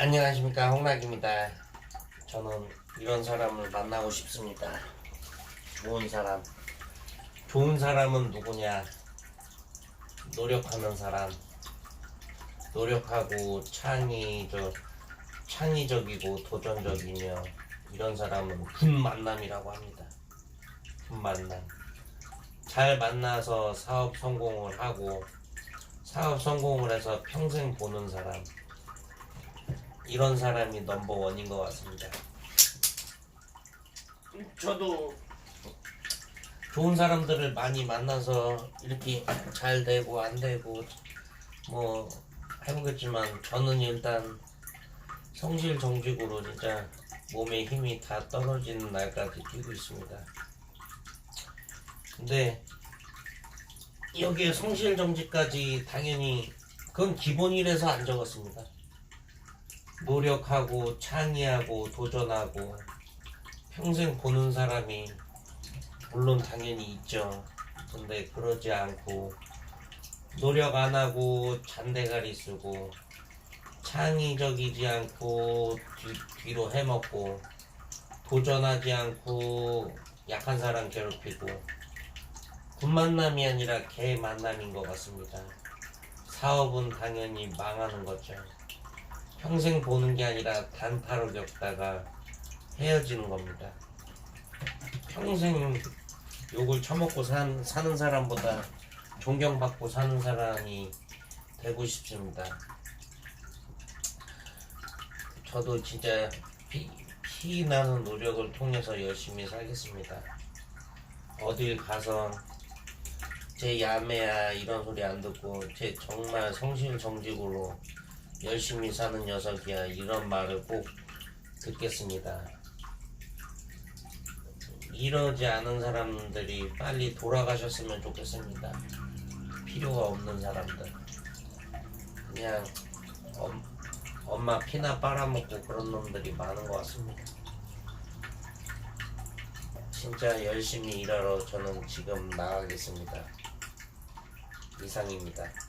안녕하십니까 홍락입니다. 저는 이런 사람을 만나고 싶습니다. 좋은 사람. 좋은 사람은 누구냐? 노력하는 사람. 노력하고 창의적, 창의적이고 도전적이며 이런 사람은 군 만남이라고 합니다. 군 만남. 잘 만나서 사업 성공을 하고 사업 성공을 해서 평생 보는 사람. 이런 사람이 넘버 원인 것 같습니다. 저도 좋은 사람들을 많이 만나서 이렇게 잘 되고 안 되고 뭐 해보겠지만 저는 일단 성실 정직으로 진짜 몸에 힘이 다 떨어지는 날까지 뛰고 있습니다. 근데 여기에 성실 정직까지 당연히 그건 기본이라서 안 적었습니다. 노력하고 창의하고 도전하고 평생 보는 사람이 물론 당연히 있죠. 근데 그러지 않고 노력 안 하고 잔대가리 쓰고 창의적이지 않고 뒤, 뒤로 해먹고 도전하지 않고 약한 사람 괴롭히고 군 만남이 아니라 개 만남인 것 같습니다. 사업은 당연히 망하는 거죠. 평생 보는 게 아니라 단타로 겪다가 헤어지는 겁니다. 평생 욕을 처먹고 산, 사는 사람보다 존경받고 사는 사람이 되고 싶습니다. 저도 진짜 피, 피 나는 노력을 통해서 열심히 살겠습니다. 어딜 가서 제 야매야 이런 소리 안 듣고 제 정말 성실정직으로 열심히 사는 녀석이야 이런 말을 꼭 듣겠습니다. 이러지 않은 사람들이 빨리 돌아가셨으면 좋겠습니다. 필요가 없는 사람들. 그냥 엄, 엄마 피나 빨아먹고 그런 놈들이 많은 것 같습니다. 진짜 열심히 일하러 저는 지금 나가겠습니다. 이상입니다.